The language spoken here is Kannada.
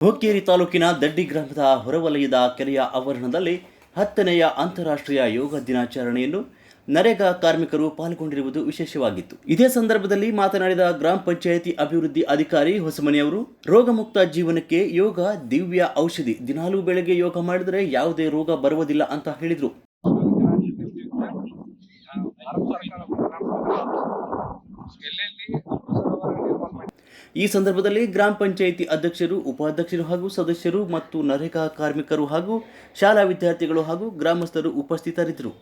ಹುಕ್ಕೇರಿ ತಾಲೂಕಿನ ದಡ್ಡಿ ಗ್ರಾಮದ ಹೊರವಲಯದ ಕೆರೆಯ ಆವರಣದಲ್ಲಿ ಹತ್ತನೆಯ ಅಂತಾರಾಷ್ಟ್ರೀಯ ಯೋಗ ದಿನಾಚರಣೆಯನ್ನು ನರೇಗಾ ಕಾರ್ಮಿಕರು ಪಾಲ್ಗೊಂಡಿರುವುದು ವಿಶೇಷವಾಗಿತ್ತು. ಇದೇ ಸಂದರ್ಭದಲ್ಲಿ ಮಾತನಾಡಿದ ಗ್ರಾಮ ಪಂಚಾಯಿತಿ ಅಭಿವೃದ್ಧಿ ಅಧಿಕಾರಿ ಹೊಸಮನೆಯವರು ರೋಗಮುಕ್ತ ಜೀವನಕ್ಕೆ ಯೋಗ ದಿವ್ಯ ಔಷಧಿ ದಿನಾಲೂ ಬೆಳಗ್ಗೆ ಯೋಗ ಮಾಡಿದರೆ ಯಾವುದೇ ರೋಗ ಬರುವುದಿಲ್ಲ ಅಂತ ಹೇಳಿದರು. ಈ ಸಂದರ್ಭದಲ್ಲಿ ಗ್ರಾಮ ಪಂಚಾಯಿತಿ ಅಧ್ಯಕ್ಷರು, ಉಪಾಧ್ಯಕ್ಷರು ಹಾಗೂ ಸದಸ್ಯರು ಮತ್ತು ನರೇಗಾ ಕಾರ್ಮಿಕರು ಹಾಗೂ ಶಾಲಾ ವಿದ್ಯಾರ್ಥಿಗಳು ಹಾಗೂ ಗ್ರಾಮಸ್ಥರು ಉಪಸ್ಥಿತರಿದ್ದರು.